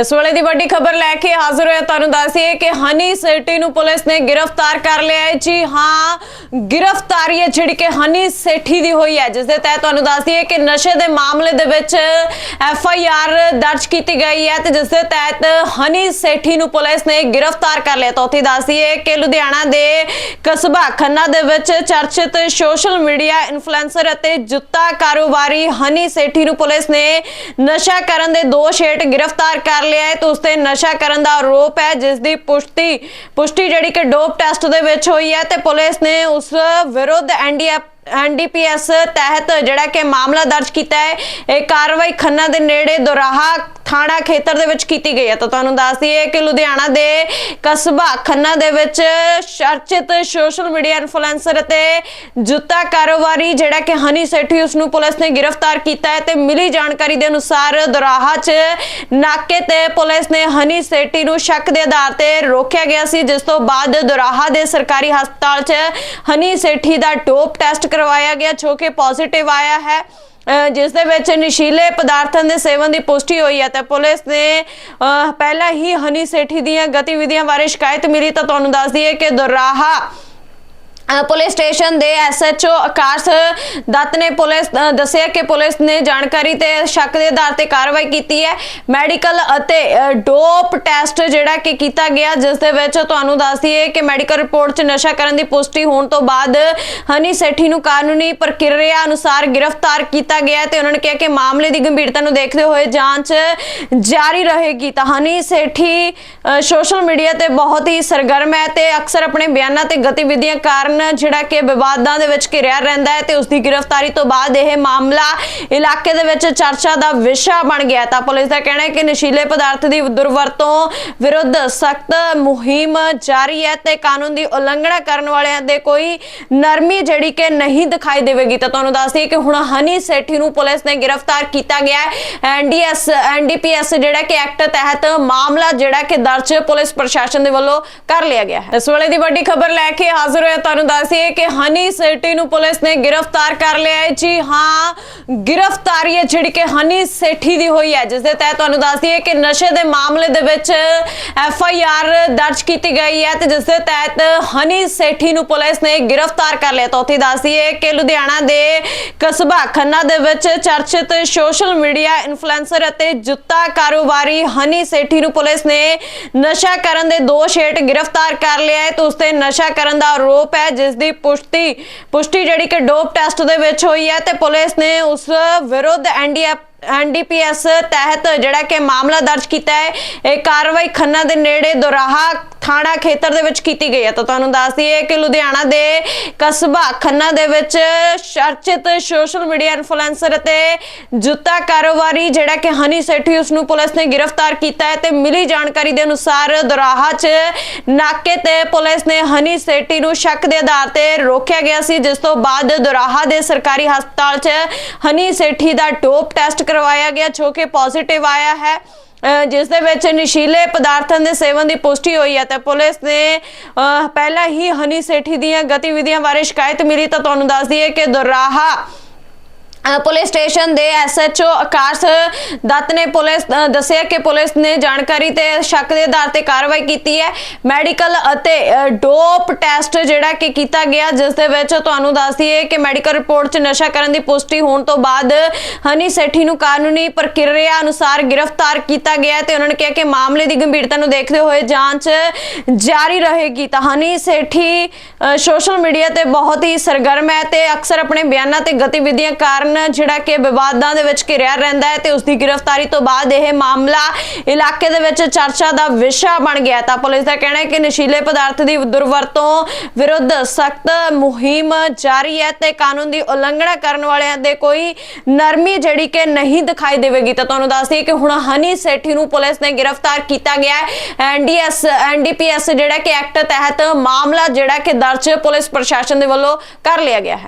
ਇਸ ਵੇਲੇ ਦੀ ਵੱਡੀ ਖਬਰ ਲੈ ਕੇ ਹਾਜ਼ਰ ਹੋਇਆ ਤੁਹਾਨੂੰ ਦੱਸੀਏ ਕਿ ਹਨੀ ਸੇਠੀ ਨੂੰ ਪੁਲਿਸ ਨੇ ਗ੍ਰਿਫਤਾਰ ਕਰ ਲਿਆ ਹੈ। ਜੀ ਹਾਂ, ਗ੍ਰਿਫਤਾਰੀ ਹੈ ਜਿਹੜੀ ਕਿ ਹਨੀ ਸੇਠੀ ਦੀ ਹੋਈ ਹੈ ਜਿਸ ਦੇ ਤਹਿਤ ਤੁਹਾਨੂੰ ਦੱਸਦੀਏ ਕਿ ਨਸ਼ੇ ਦੇ ਮਾਮਲੇ ਦੇ ਵਿੱਚ ਐਫ ਆਈ ਆਰ ਦਰਜ ਕੀਤੀ ਗਈ ਹੈ ਤੇ ਜਿਸ ਦੇ ਤਹਿਤ ਹਨੀ ਸੇਠੀ ਨੂੰ ਪੁਲਿਸ ਨੇ ਗ੍ਰਿਫਤਾਰ ਕਰ ਲਿਆ। ਤਾਂ ਉੱਥੇ ਦੱਸਦੀਏ ਕਿ ਲੁਧਿਆਣਾ ਦੇ ਕਸਬਾ ਖੰਨਾ ਦੇ ਵਿੱਚ ਚਰਚਿਤ ਸੋਸ਼ਲ ਮੀਡੀਆ ਇਨਫਲੂਐਂਸਰ ਅਤੇ ਜੁੱਤਾ ਕਾਰੋਬਾਰੀ ਹਨੀ ਸੇਠੀ ਨੂੰ ਪੁਲਿਸ ਨੇ ਨਸ਼ਾ ਕਰਨ ਦੇ ਦੋਸ਼ ਹੇਠ ਗ੍ਰਿਫਤਾਰ ਕਰ ਲਿਆ ਹੈ ਤੇ ਉਸ ਤੇ ਨਸ਼ਾ ਕਰਨ ਦਾ ਆਰੋਪ ਹੈ, ਜਿਸ ਦੀ ਪੁਸ਼ਟੀ ਪੁਸ਼ਟੀ ਜਿਹੜੀ ਕਿ ਡੋਪ ਟੈਸਟ ਦੇ ਵਿੱਚ ਹੋਈ ਹੈ ਤੇ ਪੁਲਿਸ ਨੇ ਉਸ ਵਿਰੁੱਧ ਐਨਡੀਐਫ ਐਨਡੀਪੀਐਸ ਤਹਿਤ ਜਿਹੜਾ ਕਿ ਮਾਮਲਾ ਦਰਜ ਕੀਤਾ ਹੈ। ਇਹ ਕਾਰਵਾਈ ਖੰਨਾ ਦੇ ਨੇੜੇ ਦੁਰਾਹਾ ਥਾਣਾ ਖੇਤਰ ਦੇ ਵਿੱਚ ਕੀਤੀ ਗਈ ਹੈ। ਤਾਂ ਤੁਹਾਨੂੰ ਦੱਸ ਦਈਏ ਕਿ ਲੁਧਿਆਣਾ ਦੇ ਕਸਬਾ ਖੰਨਾ ਦੇ ਵਿੱਚ ਚਰਚਿਤ ਸੋਸ਼ਲ ਮੀਡੀਆ ਇਨਫਲੂਐਂਸਰ ਅਤੇ ਜੁੱਤਾ ਕਾਰੋਬਾਰੀ ਜਿਹੜਾ ਕਿ ਹਨੀ ਸੇਠੀ ਉਸ ਨੂੰ ਪੁਲਿਸ ਨੇ ਗ੍ਰਿਫਤਾਰ ਕੀਤਾ ਹੈ ਤੇ ਮਿਲੀ ਜਾਣਕਾਰੀ ਦੇ ਅਨੁਸਾਰ ਦੁਰਾਹਾ 'ਚ ਨਾਕੇ ਤੇ ਪੁਲਿਸ ਨੇ ਹਨੀ ਸੇਠੀ ਨੂੰ ਸ਼ੱਕ ਦੇ ਆਧਾਰ ਤੇ ਰੋਕਿਆ ਗਿਆ ਸੀ, ਜਿਸ ਤੋਂ ਬਾਅਦ ਦੁਰਾਹਾ ਦੇ ਸਰਕਾਰੀ ਹਸਪਤਾਲ 'ਚ ਹਨੀ ਸੇਠੀ ਦਾ ਡੋਪ ਟੈਸਟ ਕਰਵਾਇਆ ਗਿਆ, ਜੋ ਕਿ ਪੋਜ਼ਿਟਿਵ ਆਇਆ ਹੈ। ਜਿਸ ਦੇ ਵਿੱਚ ਨਸ਼ੀਲੇ ਪਦਾਰਥਾਂ ਦੇ ਸੇਵਨ ਦੀ ਪੁਸ਼ਟੀ ਹੋਈ ਹੈ ਤੇ ਪੁਲਿਸ ਨੇ ਪਹਿਲਾਂ ਹੀ ਹਨੀ ਸੇਠੀ ਦੀਆਂ ਗਤੀਵਿਧੀਆਂ ਬਾਰੇ ਸ਼ਿਕਾਇਤ ਮਿਲੀ ਤਾਂ ਤੁਹਾਨੂੰ ਦੱਸ ਦਈਏ ਕਿ ਦੁਰਾਹਾ ਪੁਲਿਸ ਸਟੇਸ਼ਨ ਦੇ ਐਸਐਚਓ ਆਕਾਸ਼ ਦੱਤ ਨੇ ਪੁਲਿਸ ਦੱਸਿਆ ਕਿ ਪੁਲਿਸ ਨੇ ਜਾਣਕਾਰੀ ਤੇ ਸ਼ੱਕ ਦੇ ਆਧਾਰ ਤੇ ਕਾਰਵਾਈ ਕੀਤੀ ਹੈ। ਮੈਡੀਕਲ ਅਤੇ ਡੋਪ ਟੈਸਟ ਜਿਹੜਾ ਕਿ ਕੀਤਾ ਗਿਆ, ਜਿਸ ਦੇ ਵਿੱਚ ਤੁਹਾਨੂੰ ਦੱਸ ਦਈਏ ਕਿ ਮੈਡੀਕਲ ਰਿਪੋਰਟ 'ਚ ਨਸ਼ਾ ਕਰਨ ਦੀ ਪੁਸ਼ਟੀ ਹੋਣ ਤੋਂ ਬਾਅਦ ਹਨੀ ਸੇਠੀ ਨੂੰ ਕਾਨੂੰਨੀ ਪ੍ਰਕਿਰਿਆ ਅਨੁਸਾਰ ਗ੍ਰਿਫਤਾਰ ਕੀਤਾ ਗਿਆ ਹੈ ਤੇ ਉਹਨਾਂ ਨੇ ਕਿਹਾ ਕਿ ਮਾਮਲੇ ਦੀ ਗੰਭੀਰਤਾ ਨੂੰ ਦੇਖਦੇ ਹੋਏ ਜਾਂਚ ਜਾਰੀ ਰਹੇਗੀ। ਤਾਂ ਹਨੀ ਸੇਠੀ ਸੋਸ਼ਲ ਮੀਡੀਆ ਤੇ ਬਹੁਤ ਹੀ ਸਰਗਰਮ ਹੈ ਤੇ ਅਕਸਰ ਆਪਣੇ ਬਿਆਨਾਂ ਤੇ ਗਤੀਵਿਧੀਆਂ ਕਾਰਨ ਜਿਹੜਾ ਕਿ ਵਿਵਾਦਾਂ ਦੇ ਵਿੱਚ ਘਿਰਿਆ ਰਹਿੰਦਾ ਹੈ ਤੇ ਉਸ ਦੀ ਗ੍ਰਿਫਤਾਰੀ ਤੋਂ ਬਾਅਦ ਇਹ ਮਾਮਲਾ ਇਲਾਕੇ ਦੇ ਵਿੱਚ ਚਰਚਾ ਦਾ ਵਿਸ਼ਾ ਬਣ ਗਿਆ ਤਾਂ ਪੁਲਿਸ ਦਾ ਕਹਿਣਾ ਹੈ ਕਿ ਨਸ਼ੀਲੇ ਪਦਾਰਥ ਦੀ ਦੁਰਵਰਤੋਂ ਵਿਰੁੱਧ ਸਖਤ ਮੁਹਿੰਮ ਜਾਰੀ ਹੈ ਤੇ ਕਾਨੂੰਨ ਦੀ ਉਲੰਘਣਾ ਕਰਨ ਵਾਲਿਆਂ ਦੇ ਕੋਈ ਨਰਮੀ ਜਿਹੜੀ ਕਿ ਨਹੀਂ ਦਿਖਾਈ ਦੇਵੇਗੀ। ਤਾਂ ਤੁਹਾਨੂੰ ਦੱਸ ਦਈਏ ਕਿ ਹੁਣ ਹਨੀ ਸੇਠੀ ਨੂੰ ਪੁਲਿਸ ਨੇ ਗ੍ਰਿਫਤਾਰ ਕੀਤਾ ਗਿਆ ਹੈ। ਐਨਡੀਐਸ ਐਨਡੀਪੀਐਸ ਜਿਹੜਾ ਕਿ ਐਕਟ ਤਹਿਤ ਮਾਮਲਾ ਜਿਹੜਾ ਕਿ ਦਰਜ ਪੁਲਿਸ ਪ੍ਰਸ਼ਾਸਨ ਦੇ ਵੱਲੋਂ ਕਰ ਲਿਆ ਗਿਆ ਹੈ। ਇਸ ਵੇਲੇ ਦੀ ਵੱਡੀ ਖਬਰ ਲੈ ਕੇ ਹਾਜ਼ਰ ਹੋਇਆ ਤੁਹਾਨੂੰ ਦੱਸੀਏ ਕਿ ਹਨੀ ਸੇਠੀ ਨੂੰ ਪੁਲਿਸ ਨੇ ਗ੍ਰਿਫਤਾਰ ਕਰ ਲਿਆ ਹੈ। ਜੀ ਹਾਂ, ਗ੍ਰਿਫਤਾਰੀ ਹੈ ਜਿਹੜੀ ਕਿ ਹਨੀ ਸੇਠੀ ਦੀ ਹੋਈ ਹੈ ਜਿਸ ਦੇ ਤਹਿਤ ਤੁਹਾਨੂੰ ਦੱਸ ਕਿ ਨਸ਼ੇ ਦੇ ਮਾਮਲੇ ਦੇ ਵਿੱਚ ਐਫ ਆਈ ਆਰ ਦਰਜ ਕੀਤੀ ਗਈ ਹੈ ਤੇ ਜਿਸ ਦੇ ਤਹਿਤ ਹਨੀ ਸੇਠੀ ਨੂੰ ਪੁਲਿਸ ਨੇ ਗ੍ਰਿਫਤਾਰ ਕਰ ਲਿਆ। ਤਾਂ ਉੱਥੇ ਦੱਸ ਕਿ ਲੁਧਿਆਣਾ ਦੇ ਕਸਬਾ ਖੰਨਾ ਦੇ ਵਿੱਚ ਚਰਚਿਤ ਸੋਸ਼ਲ ਮੀਡੀਆ ਇਨਫਲੂਐਂਸਰ ਅਤੇ ਜੁੱਤਾ ਕਾਰੋਬਾਰੀ ਹਨੀ ਸੇਠੀ ਨੂੰ ਪੁਲਿਸ ਨੇ ਨਸ਼ਾ ਕਰਨ ਦੇ ਦੋਸ਼ ਹੇਠ ਗ੍ਰਿਫਤਾਰ ਕਰ ਲਿਆ ਹੈ ਤੇ ਉਸ ਤੇ ਨਸ਼ਾ ਕਰਨ ਦਾ ਆਰੋਪ ਹੈ ਜਿਸ ਦੀ ਪੁਸ਼ਟੀ ਪੁਸ਼ਟੀ ਜਿਹੜੀ ਕਿ ਡੋਪ ਟੈਸਟ ਦੇ ਵਿੱਚ ਹੋਈ ਹੈ ਤੇ ਪੁਲਿਸ ਨੇ ਉਸ ਵਿਰੁੱਧ ਐਨਡੀਐਫ ਐਨਡੀਪੀਐਸ ਤਹਿਤ ਜਿਹੜਾ ਕਿ ਮਾਮਲਾ ਦਰਜ ਕੀਤਾ ਹੈ, ਇਹ ਕਾਰਵਾਈ ਖੰਨਾ ਦੇ ਨੇੜੇ ਦੁਰਾਹਾ ਥਾਣਾ ਖੇਤਰ ਦੇ ਵਿੱਚ ਕੀਤੀ ਗਈ ਹੈ। ਤਾਂ ਤੁਹਾਨੂੰ ਦੱਸ ਦਈਏ ਕਿ ਲੁਧਿਆਣਾ ਦੇ ਕਸਬਾ ਖੰਨਾ ਦੇ ਵਿੱਚ ਚਰਚਿਤ ਸੋਸ਼ਲ ਮੀਡੀਆ ਇਨਫਲੂਐਂਸਰ ਅਤੇ ਜੁੱਤਾ ਕਾਰੋਬਾਰੀ ਜਿਹੜਾ ਕਿ ਹਨੀ ਸੇਠੀ ਉਸ ਨੂੰ ਪੁਲਿਸ ਨੇ ਗ੍ਰਿਫਤਾਰ ਕੀਤਾ ਹੈ ਤੇ ਮਿਲੀ ਜਾਣਕਾਰੀ ਦੇ ਅਨੁਸਾਰ ਦੁਰਾਹਾ 'ਚ ਨਾਕੇ ਤੇ ਪੁਲਿਸ ਨੇ ਹਨੀ ਸੇਠੀ ਨੂੰ ਸ਼ੱਕ ਦੇ ਆਧਾਰ ਤੇ ਰੋਕਿਆ ਗਿਆ ਸੀ, ਜਿਸ ਤੋਂ ਬਾਅਦ ਦੁਰਾਹਾ ਦੇ ਸਰਕਾਰੀ ਹਸਪਤਾਲ 'ਚ ਹਨੀ ਸੇਠੀ ਦਾ ਡੋਪ ਟੈਸਟ ਕਰਵਾਇਆ ਗਿਆ, ਜੋ ਕਿ ਪੋਜ਼ਿਟਿਵ ਆਇਆ ਹੈ। ਜਿਸ ਦੇ ਵਿੱਚ ਨਸ਼ੀਲੇ ਪਦਾਰਥਾਂ ਦੇ ਸੇਵਨ ਦੀ ਪੁਸ਼ਟੀ ਹੋਈ ਹੈ ਤੇ ਪੁਲਿਸ ਨੇ ਅਹ ਪਹਿਲਾਂ ਹੀ ਹਨੀ ਸੇਠੀ ਦੀਆਂ ਗਤੀਵਿਧੀਆਂ ਬਾਰੇ ਸ਼ਿਕਾਇਤ ਮਿਲੀ ਤਾਂ ਤੁਹਾਨੂੰ ਦੱਸ ਦਈਏ ਕਿ ਦੁਰਾਹਾ ਪੁਲਿਸ ਸਟੇਸ਼ਨ ਦੇ ਐਸਐਚਓ ਆਕਾਸ਼ ਦੱਤ ਨੇ ਪੁਲਿਸ ਦੱਸਿਆ ਕਿ ਪੁਲਿਸ ਨੇ ਜਾਣਕਾਰੀ ਤੇ ਸ਼ੱਕ ਦੇ ਆਧਾਰ ਤੇ ਕਾਰਵਾਈ ਕੀਤੀ ਹੈ। ਮੈਡੀਕਲ ਅਤੇ ਡੋਪ ਟੈਸਟ ਜਿਹੜਾ ਕਿ ਕੀਤਾ ਗਿਆ, ਜਿਸ ਦੇ ਵਿੱਚ ਤੁਹਾਨੂੰ ਦੱਸ ਦਈਏ ਕਿ ਮੈਡੀਕਲ ਰਿਪੋਰਟ 'ਚ ਨਸ਼ਾ ਕਰਨ ਦੀ ਪੁਸ਼ਟੀ ਹੋਣ ਤੋਂ ਬਾਅਦ ਹਨੀ ਸੇਠੀ ਨੂੰ ਕਾਨੂੰਨੀ ਪ੍ਰਕਿਰਿਆ ਅਨੁਸਾਰ ਗ੍ਰਿਫਤਾਰ ਕੀਤਾ ਗਿਆ ਹੈ ਤੇ ਉਹਨਾਂ ਨੇ ਕਿਹਾ ਕਿ ਮਾਮਲੇ ਦੀ ਗੰਭੀਰਤਾ ਨੂੰ ਦੇਖਦੇ ਹੋਏ ਜਾਂਚ ਜਾਰੀ ਰਹੇਗੀ। ਤਾਂ ਹਨੀ ਸੇਠੀ ਸੋਸ਼ਲ ਮੀਡੀਆ ਤੇ ਬਹੁਤ ਹੀ ਸਰਗਰਮ ਹੈ ਤੇ ਅਕਸਰ ਆਪਣੇ ਬਿਆਨਾਂ ਤੇ ਗਤੀਵਿਧੀਆਂ ਕਾਰਨ ਜਿਹੜਾ ਕਿ ਵਿਵਾਦਾਂ ਦੇ ਵਿੱਚ ਘਿਰਿਆ ਰਹਿੰਦਾ ਹੈ ਤੇ ਉਸ ਦੀ ਗ੍ਰਿਫਤਾਰੀ ਤੋਂ ਬਾਅਦ ਇਹ ਮਾਮਲਾ ਇਲਾਕੇ ਦੇ ਵਿੱਚ ਚਰਚਾ ਦਾ ਵਿਸ਼ਾ ਬਣ ਗਿਆ ਤਾਂ ਪੁਲਿਸ ਦਾ ਕਹਿਣਾ ਹੈ ਕਿ ਨਸ਼ੀਲੇ ਪਦਾਰਥ ਦੀ ਦੁਰਵਰਤੋਂ ਵਿਰੁੱਧ ਸਖਤ ਮੁਹਿੰਮ ਜਾਰੀ ਹੈ ਤੇ ਕਾਨੂੰਨ ਦੀ ਉਲੰਘਣਾ ਕਰਨ ਵਾਲਿਆਂ ਦੇ ਕੋਈ ਨਰਮੀ ਜਿਹੜੀ ਕਿ ਨਹੀਂ ਦਿਖਾਈ ਦੇਵੇਗੀ। ਤਾਂ ਤੁਹਾਨੂੰ ਦੱਸ ਦਈਏ ਕਿ ਹੁਣ ਹਨੀ ਸੇਠੀ ਨੂੰ ਪੁਲਿਸ ਨੇ ਗ੍ਰਿਫਤਾਰ ਕੀਤਾ ਗਿਆ ਹੈ। ਐਨਡੀਐਸ ਐਨਡੀਪੀਐਸ ਜਿਹੜਾ ਕਿ ਐਕਟ ਤਹਿਤ ਮਾਮਲਾ ਜਿਹੜਾ ਕਿ ਦਰਜ ਪੁਲਿਸ ਪ੍ਰਸ਼ਾਸਨ ਦੇ ਵੱਲੋਂ ਕਰ ਲਿਆ ਗਿਆ ਹੈ।